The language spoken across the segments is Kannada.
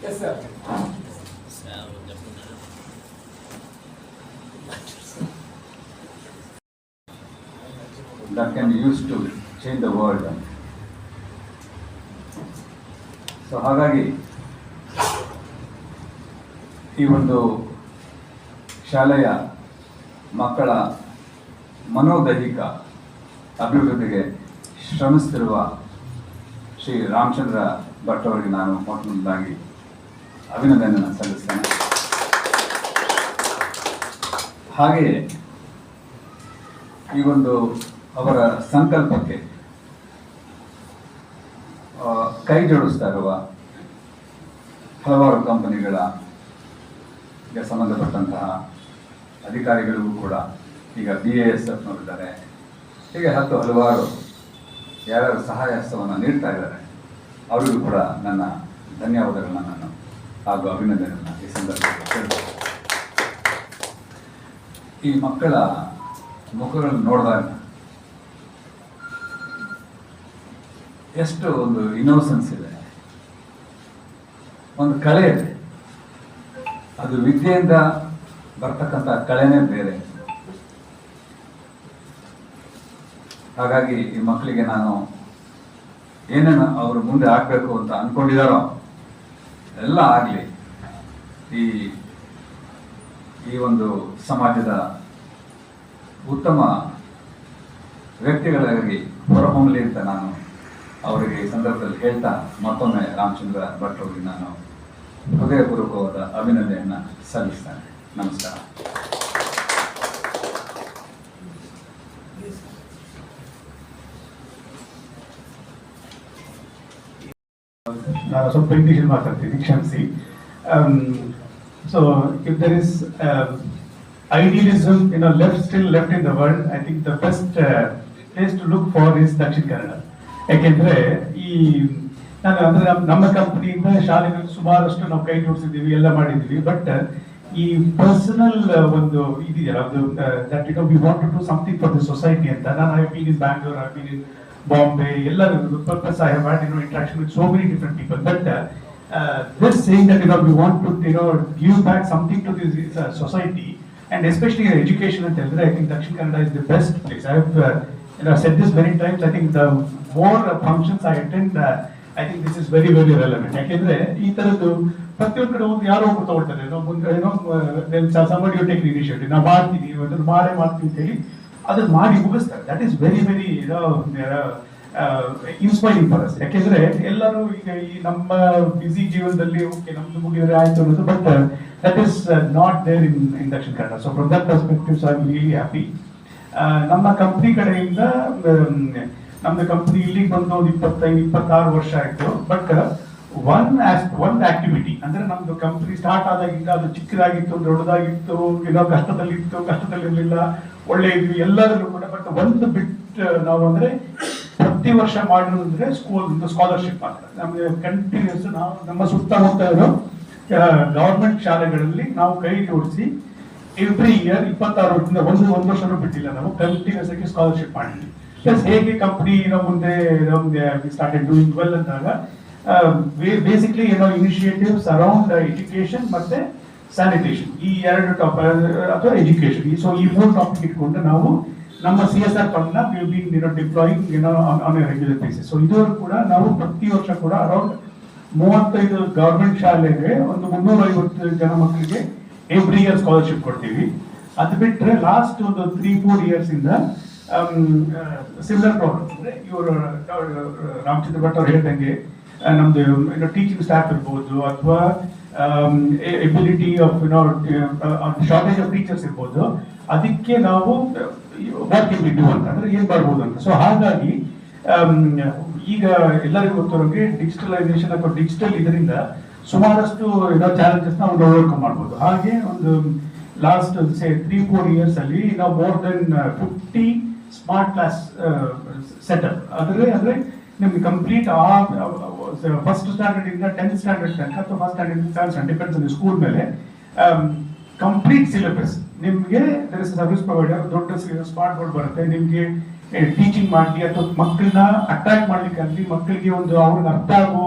Yes, sir. that can be used to change the world. So ಹಾಗಾಗಿ ಈ ಒಂದು ಶಾಲೆಯ ಮಕ್ಕಳ ಮನೋದೈಹಿಕ ಅಭಿವೃದ್ಧಿಗೆ ಶ್ರಮಿಸುತ್ತಿರುವ ಶ್ರೀ ರಾಮಚಂದ್ರ ಭಟ್ ಅವರಿಗೆ ನಾನು ಮೊಟ್ಟಮೊದಲಾಗಿ ಅಭಿನಂದನೆಯನ್ನು ಸಲ್ಲಿಸ್ತೇನೆ. ಹಾಗೆಯೇ ಈ ಒಂದು ಅವರ ಸಂಕಲ್ಪಕ್ಕೆ ಕೈ ಜೋಡಿಸ್ತಾ ಇರುವ ಹಲವಾರು ಕಂಪನಿಗಳ ಗೆ ಸಂಬಂಧಪಟ್ಟಂತಹ ಅಧಿಕಾರಿಗಳಿಗೂ ಕೂಡ ಈಗ ಬಿ ಎ ಎಸ್ ಎಫ್ನವರಿದ್ದಾರೆ ಹೀಗೆ ಹತ್ತು ಹಲವಾರು ಯಾರ್ಯಾರು ಸಹಾಯ ಹಸ್ತವನ್ನು ನೀಡ್ತಾ ಇದ್ದಾರೆ, ಅವರಿಗೂ ಕೂಡ ನನ್ನ ಧನ್ಯವಾದಗಳನ್ನ ನಾನು ಹಾಗೂ ಅಭಿನಂದನೆಯನ್ನು ಈ ಸಂದರ್ಭದಲ್ಲಿ ಈ ಮಕ್ಕಳ ಮುಖಗಳನ್ನು ನೋಡಿದಾಗ ಎಷ್ಟು ಒಂದು ಇನ್ನೋಸೆನ್ಸ್ ಇದೆ. ಒಂದು ಕಲೆ ಇದೆ. ಅದು ವಿದ್ಯೆಯಿಂದ ಬರ್ತಕ್ಕಂಥ ಕಳೆನೇ ಬೇರೆ. ಹಾಗಾಗಿ ಈ ಮಕ್ಕಳಿಗೆ ನಾನು ಏನೇನು ಅವರು ಮುಂದೆ ಆಗಬೇಕು ಅಂತ ಅನ್ಕೊಂಡಿದಾರೋ ಎಲ್ಲ ಆಗಲಿ, ಈ ಈ ಒಂದು ಸಮಾಜದ ಉತ್ತಮ ವ್ಯಕ್ತಿಗಳಾಗಿ ಹೊರಹೊಮ್ಮಲಿ ಅಂತ ನಾನು ಅವರಿಗೆ ಈ ಸಂದರ್ಭದಲ್ಲಿ ಹೇಳ್ತಾ ಮತ್ತೊಮ್ಮೆ ರಾಮಚಂದ್ರ ಭಟ್ ಅವರಿಗೆ ನಾನು ಹೃದಯಪೂರ್ವಕವಾದ ಅಭಿನಂದನೆಯನ್ನು ಸಲ್ಲಿಸ್ತೇನೆ ನಮಸ್ಕಾರ. ನಾನು ಸ್ವಲ್ಪ ಇಂಗ್ಲೀಷಲ್ಲಿ ಮಾತಾಡ್ತೀನಿ ಕ್ಷಮಿಸಿ so if there is idealism in left still left in the world I think the best place to look for is Dakshina Kannada ಯಾಕೆಂದ್ರೆ ಈ, ನಾನು ಅಂದ್ರೆ ನಮ್- ನಮ್ಮ ಕಂಪನಿಯಿಂದ ಶಾಲೆಗಳು ಸುಮಾರಷ್ಟು ನಾವು ಕೈ ಜೋಡಿಸಿದ್ದೀವಿ, ಎಲ್ಲ ಮಾಡಿದ್ದೀವಿ ಬಟ್ ಈ ಪರ್ಸನಲ್ ಒಂದು ಇದೆಯಲ್ಲ ಒಂದು that it we want to do something for the society ಅಂತ. ನಾನು I been in Bangalore I been in Bombay, I have had you know interaction with so many different people. But uh, uh, this saying that you know we want to you know give back something to this uh, society and especially in education and health, I think Dakshin Kannada is the best place. I have uh, you know said this many times. I think the more uh, functions I attend, uh, I think this is very very relevant. ಯಾಕೆಂದ್ರೆ ಈ ತರದ್ದು ಪ್ರತಿಯೊಂದು ಕಡೆ ಒಂದು ಯಾರೋ ಒಬ್ರು ತಗೊಳ್ತಾರೆ ಏನೋ ಮುಂದೆ ಏನೋ ಸಮಡಿ ಟೇಕ್ ಇನಿಷಿಯೇಟಿವ್ ನಾವು ಮಾಡ್ತೀವಿ ಅದನ್ನ ಮಾಡೇ ಮಾಡ್ತೀವಿ ಅಂತ ಹೇಳಿ ಅದನ್ನ ಮಾಡಿ ಮುಗಿಸ್ತಾರೆ. That is very very inspiring for us ಯಾಕೆಂದ್ರೆ ಎಲ್ಲರೂ ಈಗ ಈ ನಮ್ಮ ಬಿಸಿ ಜೀವನದಲ್ಲಿ ಓಕೆ ನಮ್ದು ಮುಗಿದ್ರೆ ಆಯ್ತು ಅನ್ನೋದು but that is not there in in Dakshina Kannada. So from that perspectives I really happy ನಮ್ಮ ಕಂಪ್ನಿ ಕಡೆಯಿಂದ ಮ್, ನಮ್ದು ಕಂಪ್ನಿ ಇಲ್ಲಿಗೆ ಬಂದು ಒಂದು ಇಪ್ಪತ್ತೈದು ಇಪ್ಪತ್ತಾರು ವರ್ಷ ಆಯ್ತು. ಬಟ್ ಒನ್ ಒನ್ ಆಕ್ಟಿವಿಟಿ ಅಂದ್ರೆ ನಮ್ದು ಕಂಪ್ನಿ ಸ್ಟಾರ್ಟ್ ಆದಾಗಿಂದ ಅದು ಚಿಕ್ಕದಾಗಿತ್ತು ದೊಡ್ಡದಾಗಿತ್ತು ಏನೋ ಕಷ್ಟದಲ್ಲಿತ್ತು ಕಷ್ಟದಲ್ಲಿರ್ಲಿಲ್ಲ. ಒಳ್ಳೆ ಇದ್ವಿ ಎಲ್ಲದರಲ್ಲೂ ಕೂಡ ಬಟ್ ಒಂದು ಬಿಟ್ ನಾವು ಅಂದ್ರೆ ಪ್ರತಿ ವರ್ಷ ಮಾಡಿರೋದಂದ್ರೆ ಸ್ಕೂಲ್ ಸ್ಕಾಲರ್ಶಿಪ್ ಮಾತ್ರ. ನಮಗೆ ಕಂಟಿನ್ಯೂಸ್ ನಾವು ನಮ್ಮ ಸುತ್ತಮುತ್ತ ಇರೋ ಗವರ್ಮೆಂಟ್ ಶಾಲೆಗಳಲ್ಲಿ ನಾವು ಕೈ ಜೋಡಿಸಿ ಎವ್ರಿ ಇಯರ್ ಇಪ್ಪತ್ತಾರು ವರ್ಷದಿಂದ ಒಂದು ಒಂದು ವರ್ಷನೂ ಬಿಟ್ಟಿಲ್ಲ ನಾವು ಕಂಟಿನ್ಯೂಸ್ ಆಗಿ ಸ್ಕಾಲರ್ಶಿಪ್ ಮಾಡಿದ್ವಿ. ಪ್ಲಸ್ ಹೇಗೆ ಕಂಪ್ನಿ ಏನೋ ಮುಂದೆ ಸ್ಟಾರ್ಟೆಡ್ ಡೂಯಿಂಗ್ ವೆಲ್ ಅಂದಾಗ ಬೇಸಿಕ್ಲಿ ಏನೋ ಇನಿಷಿಯೇಟಿವ್ಸ್ ಅರೌಂಡ್ ಎಜುಕೇಶನ್ ಮತ್ತೆ ಸ್ಯಾನಿಟೇಷನ್ ಈ ಎರಡು ಟಾಪಿಕ್ ಅಥವಾ ಎಜುಕೇಶನ್ ಈ ಸೊ ಈ ಮೂರು ಟಾಪಿಕ್ ಇಟ್ಕೊಂಡು ನಾವು ನಮ್ಮ ಸಿ ಎಸ್ ಆರ್ ಫಂಡ್ನ ಡಿಪ್ಲಾಯಿಂಗ್ ರೆಗ್ಯುಲರ್ ಬೇಸಿಸ್ ಸೊ ಇದುವರೆಗೂ ಕೂಡ ನಾವು ಪ್ರತಿ ವರ್ಷ ಕೂಡ ಅರೌಂಡ್ ಮೂವತ್ತೈದು ಗವರ್ಮೆಂಟ್ ಶಾಲೆಗೆ ಒಂದು ಮುನ್ನೂರ ಐವತ್ತು ಜನ ಮಕ್ಕಳಿಗೆ ಎವ್ರಿ ಇಯರ್ ಸ್ಕಾಲರ್ಶಿಪ್ ಕೊಡ್ತೀವಿ. ಅದು ಬಿಟ್ಟರೆ ಲಾಸ್ಟ್ ಒಂದು ತ್ರೀ ಫೋರ್ ಇಯರ್ಸ್ ಇಂದ ಸಿಮಿಲರ್ ಪ್ರಾಬ್ಲಮ್ ಅಂದ್ರೆ ಇವರು ರಾಮಚಂದ್ರ ಭಟ್ ಅವ್ರು ಹೇಳ್ದಂಗೆ, ನಮ್ದು ಟೀಚಿಂಗ್ ಸ್ಟಾಫ್ ಇರ್ಬೋದು, ಅಥವಾ ability of you know shortage of teachers ಇರ್ಬೋದು. ಅದಕ್ಕೆ ನಾವು ವಾಟ್ ಕೆನ್ ಬಿ ಡೂ ಅಂತ, ಅಂದ್ರೆ ಏನ್ ಮಾಡ್ಬೋದು ಅಂತ. ಸೊ ಹಾಗಾಗಿ ಈಗ ಎಲ್ಲರಿಗೂ ಗೊತ್ತಿರೋಂಗೆ ಡಿಜಿಟಲೈಸೇಷನ್ ಅಥವಾ ಡಿಜಿಟಲ್ ಇದರಿಂದ ಸುಮಾರಷ್ಟು ಏನೋ ಚಾಲೆಂಜಸ್ ನಾವು ಓವರ್ಕಮ್ ಮಾಡ್ಬೋದು. ಹಾಗೆ ಒಂದು last say three four years ಅಲ್ಲಿ ನಾವು more than fifty smart class setup ಅದರಲ್ಲಿ ಅಂದ್ರೆ ನಿಮ್ಗೆ ಕಂಪ್ಲೀಟ್ ಆ ಫಸ್ಟ್ ಸ್ಟ್ಯಾಂಡರ್ಡ್ ಇಂದ ಟೆಂತ್ ಸ್ಟ್ಯಾಂಡರ್ಡ್ ತನಕ ಅಥವಾ ಫಸ್ಟ್ ಸ್ಟ್ಯಾಂಡರ್ಡ್ ಇಂದ ಸ್ಟ್ಯಾಂಡರ್ಡ್ ಡಿಪೆಂಡ್ಸ್ ಆನ್ ಸ್ಕೂಲ್ ಮೇಲೆ ಕಂಪ್ಲೀಟ್ ಸಿಲೆಬಸ್ ನಿಮಗೆ ಸರ್ವಿಸ್ ಪ್ರೊವೈಡರ್ ದೊಡ್ಡ ಸ್ಮಾರ್ಟ್ ಬೋರ್ಡ್ ಬರುತ್ತೆ. ನಿಮಗೆ ಟೀಚಿಂಗ್ ಮಾಡಲಿ ಅಥವಾ ಮಕ್ಕಳನ್ನ ಅಟ್ರಾಕ್ಟ್ ಮಾಡ್ಲಿಕ್ಕೆ ಅಲ್ಲಿ ಮಕ್ಕಳಿಗೆ ಒಂದು ಅವ್ರಿಗೆ ಅರ್ಥ ಆಗೋ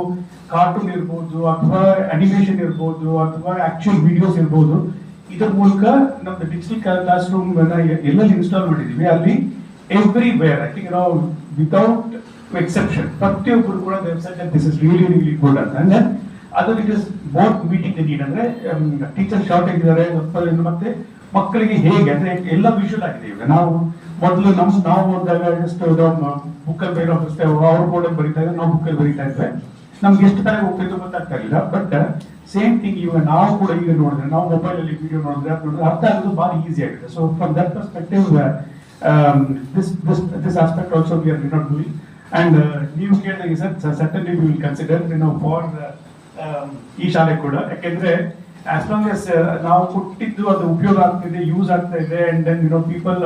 ಕಾರ್ಟೂನ್ ಇರ್ಬೋದು ಅಥವಾ ಅನಿಮೇಷನ್ ಇರ್ಬೋದು ಅಥವಾ ಆಕ್ಚುಯಲ್ ವಿಡಿಯೋಸ್ ಇರ್ಬೋದು. ಇದರ ಮೂಲಕ ನಮ್ದು ಡಿಜಿಟಲ್ ಕ್ಲಾಸ್ ರೂಮ್ ಎಲ್ಲೆಲ್ಲಿ ಇನ್ಸ್ಟಾಲ್ ಮಾಡಿದೀವಿ, ಅಲ್ಲಿ ಎವ್ರಿವೇರ್ ಐ ಥಿಂಕ್ ನಾವು ವಿತೌಟ್ ಎಕ್ಸೆಪ್ಷನ್ ಪ್ರತಿಯೊಬ್ಬರು ಕೂಡ this is really really good ಅಂತ. ಅಂದ್ರೆ ಅದು it is both meeting need ಅಂದ್ರೆ ಟೀಚರ್ ಶಾರ್ಟೇಜ್ ಇದ್ದಾರೆ ಮತ್ತೆ ಮಕ್ಕಳಿಗೆ ಹೇಗೆ? ಅಂದ್ರೆ ಎಲ್ಲ ವಿಷುವಲ್ ಆಗಿದೆ ಈಗ. ನಾವು ಮೊದಲು ನಮ್, ನಾವು ಓದಿದಾಗ ಜಸ್ಟ್ ಬುಕ್ಕಲ್ಲಿ ಬೇರೆ ಅಷ್ಟೇ, ಅವ್ರ ಬೋರ್ಡಲ್ಲಿ ಬರೀತಾ ಇದ್ದಾರೆ, ನಾವು ಬುಕ್ಕಲ್ಲಿ ಬರೀತಾ ಇದ್ವಿ. ನಮ್ಗೆ ಎಷ್ಟು ತರ ಹೋಗ್ತಿದ್ದು ಗೊತ್ತಾಗ್ತಾ ಇಲ್ಲ. ಬಟ್ ಸೇಮ್ ಥಿಂಗ್ ಇವಾಗ ನಾವು ಕೂಡ ಈಗ ನೋಡಿದ್ರೆ, ನಾವು ಮೊಬೈಲ್ ಅಲ್ಲಿ ವಿಡಿಯೋ ನೋಡಿದ್ರೆ ನೋಡಿದ್ರೆ ಅರ್ಥ ಆಗೋದು ಭಾರಿ ಈಸಿ ಆಗಿದೆ. So from that perspective this this this aspect also we are not doing and ನೀವು ಕೇಳಿದಾಗೆ ಸರ್ ಸಟನ್ಲಿ ವಿಲ್ ಕನ್ಸಿಡರ್ ನಾವು ಫಾರ್ ಈ ಶಾಲೆ ಕೂಡ. ಯಾಕೆಂದ್ರೆ ಆಸ್ ಲಾಂಗ್ ಎಸ್ ನಾವು ಕೊಟ್ಟಿದ್ದು ಅದು ಉಪಯೋಗ ಆಗ್ತಿದೆ ಯೂಸ್ ಆಗ್ತಾ ಇದೆ and then you know people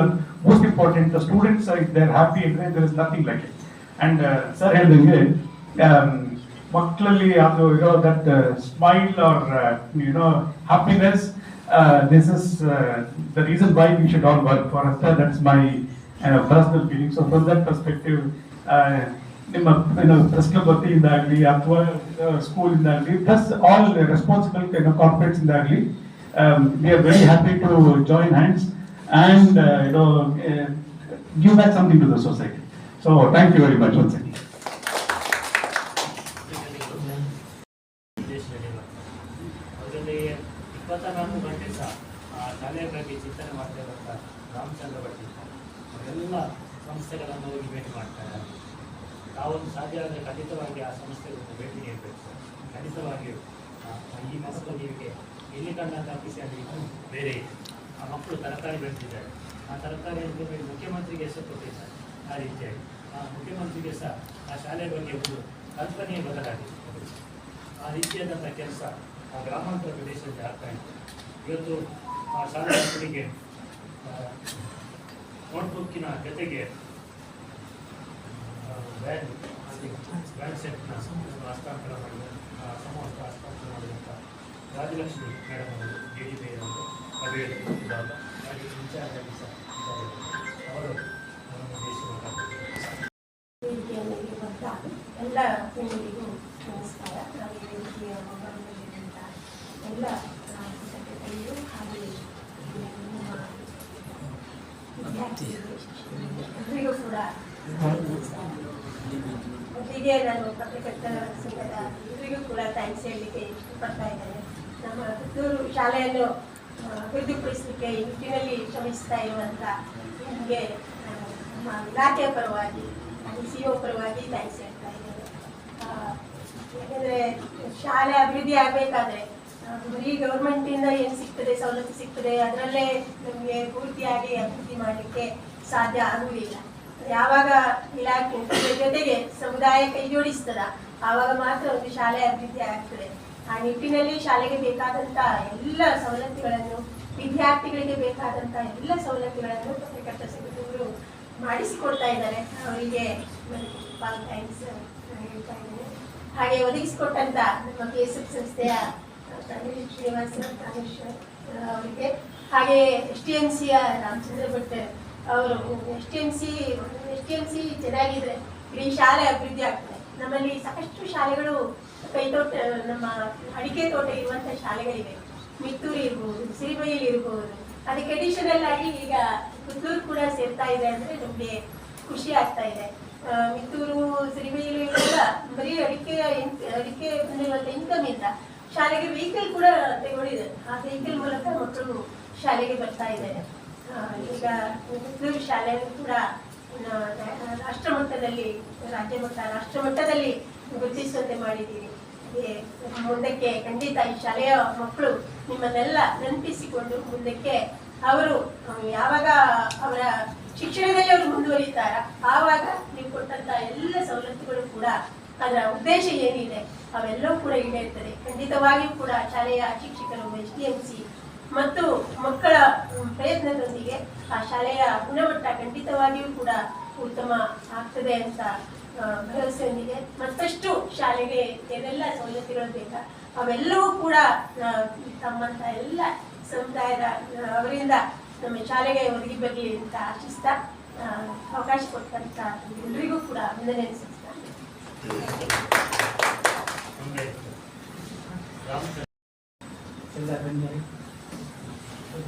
most important the students there happy ಅಂದ್ರೆ there is nothing like it and sir ಹೇಳ್ದಂಗೆ ಮಕ್ಕಳಲ್ಲಿ ಅದು ಇರೋ that smile or you know happiness this is the reason why we should all work for that's my personal feeling so from that perspective ನಿಮ್ಮ ಏನು ಪ್ರೆಸ್ ಕ್ಲಬ್ ವತಿಯಿಂದ ಆಗಲಿ ಅಥವಾ ಸ್ಕೂಲ್ ಇಂದ ಆಗಲಿ ಪ್ಲಸ್ ಆಲ್ ರೆಸ್ಪಾನ್ಸಿಬಲ್ ಕಾರ್ಪೊರೇಟ್ಸ್ ಇಂದ ಆಗಲಿ we are very happy to join hands and you know give back something to the society so thank you very much once again ಅದರಲ್ಲಿ ಇಪ್ಪತ್ತ ನಾಲ್ಕು ಗಂಟೆ ಸಹ ಆ ಶಾಲೆಯ ಬಗ್ಗೆ ಚಿಂತನೆ ಮಾಡ್ತಾ ಇರುವಂಥ ರಾಮಚಂದ್ರ ಭಟ್ ಅವರೆಲ್ಲ ಸಂಸ್ಥೆಗಳನ್ನು ಹೋಗಿ ಭೇಟಿ ಮಾಡ್ತಾರೆ. ತಾವೊಂದು ಸಾಧ್ಯ ಆದರೆ ಖಂಡಿತವಾಗಿ ಆ ಸಂಸ್ಥೆಗಳನ್ನು ಭೇಟಿ ನೀಡಬೇಕು ಖಂಡಿತವಾಗಿಯೂ ಆ, ಈ ಮಕ್ಕಳು ಎಲ್ಲಿ ಇಲ್ಲಿ ಕಂಡಂಥ ಖುಷಿಯಾಗಿ ಬೇರೆ ಇದೆ. ಆ ಮಕ್ಕಳು ತರಕಾರಿ ಬೆಳೆದಿದ್ದಾರೆ. ಆ ತರಕಾರಿ ಅಂತ ಮುಖ್ಯಮಂತ್ರಿಗೆ ಹೆಸರು ಸರ್ ಆ ರೀತಿಯಾಗಿ. ಆ ಮುಖ್ಯಮಂತ್ರಿಗೆ ಸಹ ಆ ಶಾಲೆ ಬಗ್ಗೆ ಒಂದು ಕಲ್ಪನೆಯೇ ಬದಲಾಗಿದೆ. ಆ ರೀತಿಯಾದಂಥ ಕೆಲಸ ಆ ಗ್ರಾಮಾಂತರ ಪ್ರದೇಶದಲ್ಲಿ ಆಗ್ತಾ ಇತ್ತು ಇವತ್ತು ಆ ಶಾಲಾ ಮಕ್ಕಳಿಗೆ ನೋಟ್ಬುಕ್ಕಿನ ಜೊತೆಗೆ ವ್ಯಾನ್ ವ್ಯಾನ್ ಸೆಟ್ನ ಹಸ್ತಾಂತರ ಮಾಡಿದ ಸಮವಸ್ತ್ರ ಹಸ್ತಾಂತರ ಮಾಡಿದಂಥ ರಾಜಲಕ್ಷ್ಮಿ ಮೇಡಮ್ ಅವರು ಡಿ ಡಿ ಪಿ ಅವರು ಸಹ. ಅವರು ನಮ್ಮ ಇರುವಂಥ ಎಲ್ಲ ಗಣ್ಯರಿಗೂ ನಮಸ್ಕಾರ ನಾವು ಎಲ್ಲ ಎಲ್ಲರಿಗೂ ಕೂಡ. ಮೊದಲಿಗೆ ನಾನು ಪತ್ರಕರ್ತರ ಸಂಘದ ಎಲ್ಲರಿಗೂ ಕೂಡ ಥ್ಯಾಂಕ್ಸ್ ಹೇಳಲಿಕ್ಕೆ ಇಷ್ಟಪಡ್ತಾ ಇದ್ದೇನೆ. ನಮ್ಮ ಪುತ್ತೂರು ಶಾಲೆಯನ್ನು ಅಭಿವೃದ್ಧಿಪಡಿಸಲಿಕ್ಕೆ ಈ ನಿಟ್ಟಿನಲ್ಲಿ ಶ್ರಮಿಸ್ತಾ ಇರುವಂಥ ನಿಮಗೆ ನಮ್ಮ ಇಲಾಖೆಯ ಪರವಾಗಿ ಸಿ ಒ ಪರವಾಗಿ ಥ್ಯಾಂಕ್ಸ್ ಹೇಳ್ತಾ ಇದ್ದೇನೆ. ಯಾಕಂದ್ರೆ ಶಾಲೆ ಅಭಿವೃದ್ಧಿ ಆಗಬೇಕಾದ್ರೆ ಬರೀ ಗೌರ್ಮೆಂಟಿಂದ ಏನು ಸಿಗ್ತದೆ, ಸವಲತ್ತು ಸಿಗ್ತದೆ, ಅದರಲ್ಲೇ ನಮಗೆ ಪೂರ್ತಿಯಾಗಿ ಅಭಿವೃದ್ಧಿ ಮಾಡಲಿಕ್ಕೆ ಸಾಧ್ಯ ಆಗುವುದಿಲ್ಲ. ಯಾವಾಗ ಇಲಾಖೆ ಜೊತೆಗೆ ಸಮುದಾಯ ಕೈ ಜೋಡಿಸ್ತದ ಆವಾಗ ಮಾತ್ರ ಒಂದು ಶಾಲೆ ಅಭಿವೃದ್ಧಿ ಆಗ್ತದೆ. ಆ ನಿಟ್ಟಿನಲ್ಲಿ ಶಾಲೆಗೆ ಬೇಕಾದಂತ ಎಲ್ಲ ಸವಲತ್ತುಗಳನ್ನು, ವಿದ್ಯಾರ್ಥಿಗಳಿಗೆ ಬೇಕಾದಂತ ಎಲ್ಲ ಸವಲತ್ತುಗಳನ್ನು ಪತ್ರಕರ್ತ ಸಂಘದವರು ಮಾಡಿಸಿಕೊಡ್ತಾ ಇದ್ದಾರೆ. ಅವರಿಗೆ ಹಾಗೆ ಒದಗಿಸಿಕೊಟ್ಟಂತ ನಮ್ಮ ಕೆ ಎಸ್ ಎಫ್ ಸಂಸ್ಥೆಯ ಶ್ರೀನಿವಾಸ ಅವರಿಗೆ. ಹಾಗೆ ಎಸ್ ಟಿ ಎಂ ಸಿಯ ರಾಮಚಂದ್ರ ಭಟ್ ಅವರು S T M C S T M C ಚೆನ್ನಾಗಿದ್ರೆ ಇಡೀ ಶಾಲೆ ಅಭಿವೃದ್ಧಿ ಆಗ್ತದೆ. ನಮ್ಮಲ್ಲಿ ಸಾಕಷ್ಟು ಶಾಲೆಗಳು ಕೈತೋಟ ನಮ್ಮ ಅಡಿಕೆ ತೋಟ ಇರುವಂಥ ಶಾಲೆಗಳಿವೆ. ಮಿತ್ತೂರು ಇರ್ಬೋದು ಸಿರಿಬೈಲಿ ಇರ್ಬೋದು. ಅದಕ್ಕೆ ಅಡಿಷನಲ್ ಆಗಿ ಈಗ ಪುತ್ತೂರು ಕೂಡ ಸೇರ್ತಾ ಇದೆ ಅಂದ್ರೆ ನಮಗೆ ಖುಷಿ ಆಗ್ತಾ ಇದೆ. ಮಿತ್ತೂರು ಸಿರಿಬೈಲು ಕೂಡ ಬರೀ ಅಡಿಕೆ ಅಡಿಕೆ ಬಂದಿರುವಂಥ ಇನ್ಕಮ್ ಇಂದ ಶಾಲೆಗೆ ವೆಹಿಕಲ್ ಕೂಡ ತಗೊಂಡಿದೆ ಆ ವೆಹಿಕಲ್ ಮೂಲಕ ಮಕ್ಕಳು ಶಾಲೆಗೆ ಬರ್ತಾ ಇದ್ದಾರೆ. ಈಗ ಪುತ್ತೂರು ಶಾಲೆಯೂ ಕೂಡ ರಾಷ್ಟ್ರಮಟ್ಟದಲ್ಲಿ ರಾಷ್ಟ್ರ ಮಟ್ಟದಲ್ಲಿ ರಾಜ್ಯ ಮಟ್ಟ ರಾಷ್ಟ್ರ ಮಟ್ಟದಲ್ಲಿ ಗುರುತಿಸುವಂತೆ ಮಾಡಿದ್ದೀರಿ. ಮುಂದಕ್ಕೆ ಖಂಡಿತ ಈ ಶಾಲೆಯ ಮಕ್ಕಳು ನಿಮ್ಮನ್ನೆಲ್ಲ ನೆನಪಿಸಿಕೊಂಡು ಮುಂದಕ್ಕೆ ಅವರು ಯಾವಾಗ ಅವರ ಶಿಕ್ಷಣದಲ್ಲಿ ಅವರು ಮುಂದುವರಿತಾರ ಆವಾಗ ನೀವು ಕೊಟ್ಟಂತ ಎಲ್ಲ ಸವಲತ್ತುಗಳು ಕೂಡ ಅದರ ಉದ್ದೇಶ ಏನಿದೆ, ಅವೆಲ್ಲವೂ ಕೂಡ ಈಡೇರ್ತದೆ. ಖಂಡಿತವಾಗಿಯೂ ಕೂಡ ಶಾಲೆಯ ಶಿಕ್ಷಕರು ಎಚ್ ಡಿ ಎಂ ಸಿ ಮತ್ತು ಮಕ್ಕಳ ಪ್ರಯತ್ನದೊಂದಿಗೆ ಆ ಶಾಲೆಯ ಗುಣಮಟ್ಟ ಖಂಡಿತವಾಗಿಯೂ ಕೂಡ ಉತ್ತಮ ಆಗ್ತದೆ ಅಂತ ಭರವಸೆಯೊಂದಿಗೆ ಮತ್ತಷ್ಟು ಶಾಲೆಗೆ ಏನೆಲ್ಲ ಸವಲತ್ತುಗಳು ಬೇಕ. ಅವೆಲ್ಲವೂ ಕೂಡ ತಮ್ಮಂತ ಎಲ್ಲ ಸಮುದಾಯದ ಅವರಿಂದ ನಮ್ಮ ಶಾಲೆಗೆ ಒದಗಿ ಬರಲಿ ಅಂತ ಆಶಿಸ್ತಾ ಅವಕಾಶ ಕೊಟ್ಟಂತ ಎಲ್ಲರಿಗೂ ಕೂಡ ಅಭಿನಂದನೆ ಸಲ್ಲಿಸ್ತಾ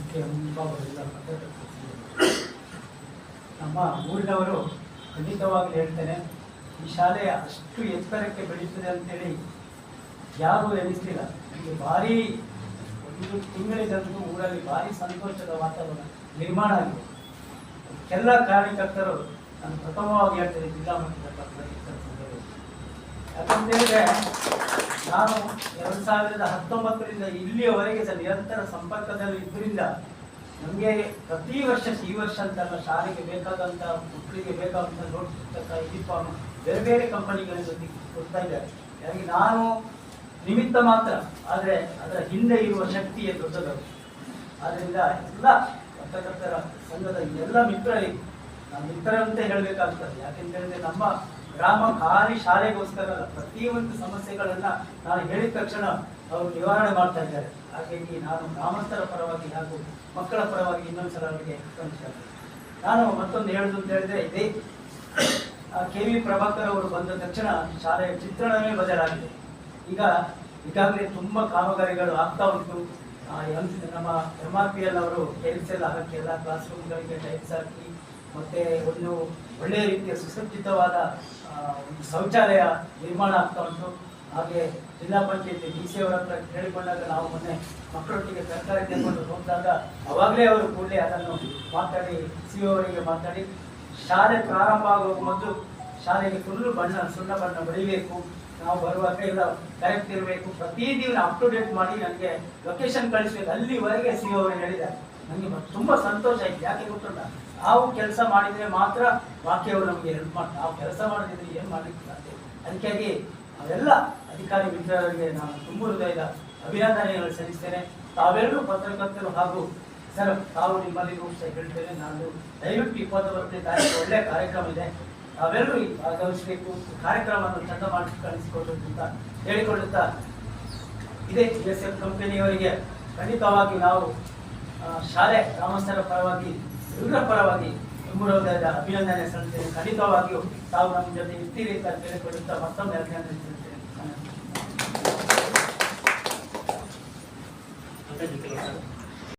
ಅದಕ್ಕೆ ಮುಂಭಾವದಿಂದ ನಮ್ಮ ಊರಿನವರು ಖಂಡಿತವಾಗಿ ಹೇಳ್ತೇನೆ, ಈ ಶಾಲೆ ಅಷ್ಟು ಎತ್ತರಕ್ಕೆ ಬೆಳೀತದೆ ಅಂತೇಳಿ ಯಾರೂ ಎನಿಸ್ತಿಲ್ಲ ನಮಗೆ ಭಾರಿ ಒಂದು ತಿಂಗಳಿಗಂತೂ ಊರಲ್ಲಿ ಭಾರಿ ಸಂತೋಷದ ವಾತಾವರಣ ನಿರ್ಮಾಣ ಆಗಿದೆ. ಎಲ್ಲ ಕಾರ್ಯಕರ್ತರು ನಾನು ಪ್ರಥಮವಾಗಿ ಹೇಳ್ತೇನೆ, ಜಿಲ್ಲಾ ಮಟ್ಟದ ಯಾಕಂತ ನಾನು ಎರಡು ಸಾವಿರದ ಹತ್ತೊಂಬತ್ತರಿಂದ ಇಲ್ಲಿಯವರೆಗೆ ಸಹ ನಿರಂತರ ಸಂಪರ್ಕದಲ್ಲಿ ಇದ್ದರಿಂದ ನಮಗೆ ಪ್ರತಿ ವರ್ಷ ಈ ವರ್ಷ ಅಂತಲ್ಲ ಶಾಲೆಗೆ ಬೇಕಾದಂಥ ಮಕ್ಕಳಿಗೆ ಬೇಕಾದಂಥ ನೋಟ್ ಪುಸ್ತಕ ಯೂನಿಫಾರ್ಮ್ ಬೇರೆ ಬೇರೆ ಕಂಪನಿಗಳ ಜೊತೆ ಕೊಡ್ತಾ ಇದ್ದಾರೆ. ಹಾಗಾಗಿ ನಾನು ನಿಮಿತ್ತ ಮಾತ್ರ, ಆದರೆ ಅದರ ಹಿಂದೆ ಇರುವ ಶಕ್ತಿಯೇ ದೊಡ್ಡದು ಆದ್ದರಿಂದ ಎಲ್ಲ ಪತ್ರಕರ್ತರ ಸಂಘದ ಎಲ್ಲ ಮಿತ್ರರಿಗೆ ನಾವು ಮಿತ್ರರಂತೆ ಹೇಳಬೇಕಾಗ್ತದೆ. ಯಾಕೆಂತ ಹೇಳಿದ್ರೆ ನಮ್ಮ ಗ್ರಾಮ ಖಾಲಿ ಶಾಲೆಗೋಸ್ಕರ ಪ್ರತಿಯೊಂದು ಸಮಸ್ಯೆಗಳನ್ನ ನಾನು ಹೇಳಿದ ತಕ್ಷಣ ಅವರು ನಿವಾರಣೆ ಮಾಡ್ತಾ ಇದ್ದಾರೆ. ಹಾಗಾಗಿ ನಾನು ಗ್ರಾಮಸ್ಥರ ಪರವಾಗಿ ಹಾಗೂ ಮಕ್ಕಳ ಪರವಾಗಿ ಇನ್ನೊಂದ್ಸಲ ಅವರಿಗೆ. ನಾನು ಮತ್ತೊಂದು ಹೇಳುದು ಅಂತ ಹೇಳಿದ್ರೆ, ಇದೇ ಕೆ ವಿ ಪ್ರಭಾಕರ್ ಅವರು ಬಂದ ತಕ್ಷಣ ಶಾಲೆಯ ಚಿತ್ರಣವೇ ಬದಲಾಗಿದೆ. ಈಗ ಈಗಾಗಲೇ ತುಂಬಾ ಕಾಮಗಾರಿಗಳು ಆಗ್ತಾ ಉಂಟು. ನಮ್ಮ ಎಂ ಆರ್ ಪಿ ಎಲ್ ಅವರು ಟೈಲ್ಸ್ ಎಲ್ಲ ಹಾಕಿ, ಎಲ್ಲ ಕ್ಲಾಸ್ ರೂಮ್ಗಳಿಗೆ ಟೈಲ್ಸ್ ಹಾಕಿ ಮತ್ತೆ ಒಂದು ಒಳ್ಳೆಯ ರೀತಿಯ ಸುಸಜ್ಜಿತವಾದ ಒಂದು ಶೌಚಾಲಯ ನಿರ್ಮಾಣ ಆಗ್ತಾ ಉಂಟು. ಹಾಗೆ ಜಿಲ್ಲಾ ಪಂಚಾಯತಿ ಡಿ ಸಿ ಅವರ ಹತ್ರ ಕೇಳಿಕೊಂಡಾಗ ನಾವು ಮೊನ್ನೆ ಮಕ್ಕಳೊಟ್ಟಿಗೆ ಸರ್ಕಾರ ತೆಗೆದುಕೊಂಡು ಹೋದಾಗ ಅವಾಗಲೇ ಅವರು ಕೂಡಲೇ ಅದನ್ನು ಮಾತಾಡಿ, ಸಿ ಅವರಿಗೆ ಮಾತಾಡಿ, ಶಾಲೆ ಪ್ರಾರಂಭ ಆಗುವ ಮೊದಲು ಶಾಲೆಗೆ ಫುಲ್ಲು ಬಣ್ಣ, ಸುಣ್ಣ ಬಣ್ಣ ಬಳಿಬೇಕು ನಾವು ಬರುವಾಗ ಎಲ್ಲ ಕರೆಕ್ಟ್ ಇರಬೇಕು. ಪ್ರತಿದಿನ ಅಪ್ ಟು ಡೇಟ್ ಮಾಡಿ ನನಗೆ ಲೊಕೇಶನ್ ಕಳಿಸಬೇಕು. ಅಲ್ಲಿವರೆಗೆ ಸಿ ಅವರು ಹೇಳಿದ್ದಾರೆ. ನನಗೆ ತುಂಬಾ ಸಂತೋಷ ಆಯ್ತು. ಯಾಕೆ ಗೊತ್ತುಂಟ? ನಾವು ಕೆಲಸ ಮಾಡಿದ್ರೆ ಮಾತ್ರ ವಾಕ್ಯವರು ನಮಗೆ ಹೆಲ್ಪ್ ಮಾಡ್ತಾರೆ ನಾವು ಕೆಲಸ ಮಾಡದಿದ್ರೆ ಏನು ಮಾಡ್ಲಿಕ್ಕೆ ಸಾಧ್ಯ ಅದಕ್ಕಾಗಿ ಅವೆಲ್ಲ ಅಧಿಕಾರಿ ಮಿತ್ರರಿಗೆ ನಾನು ತುಂಬ ಹೃದಯದ ಅಭಿನಂದನೆಗಳು ಸಲ್ಲಿಸ್ತೇನೆ. ತಾವೆಲ್ಲರೂ ಪತ್ರಕರ್ತರು ಹಾಗೂ ಸರ್, ತಾವು ನಿಮ್ಮಲ್ಲಿ ಸಹ ಹೇಳ್ತೇನೆ, ನಾನು ದಯವಿಟ್ಟು ವರ್ಷದ ತಾರೀಕು ಒಳ್ಳೆಯ ಕಾರ್ಯಕ್ರಮ ಇದೆ. ತಾವೆಲ್ಲರೂ ಭಾಗವಹಿಸಬೇಕು, ಕಾರ್ಯಕ್ರಮವನ್ನು ಚಂದ ಮಾಡಿ ಕಳಿಸಿಕೊಡ್ಬೇಕು ಅಂತ ಹೇಳಿಕೊಳ್ಳುತ್ತಾ ಇದೇ ಎಸ್ ಎಫ್ ಕಂಪನಿಯವರಿಗೆ ಖಂಡಿತವಾಗಿ ನಾವು ಶಾಲೆ ಗ್ರಾಮಸ್ಥರ ಪರವಾಗಿ ಎಲ್ಲರ ಪರವಾಗಿ ತುಂಬುವುದಾದ ಅಭಿನಂದನೆ ಸಲ್ಲಿಸ್ತೇನೆ ಖಂಡಿತವಾಗಿಯೂ ತಾವು ನಮ್ಮ ಜೊತೆ ಇರ್ತೀರಿ ಅಂತ ಕೇಳಿಕೊಳ್ಳುತ್ತಾ ಮತ್ತೊಮ್ಮೆ ಅಭಿನಂದನೆ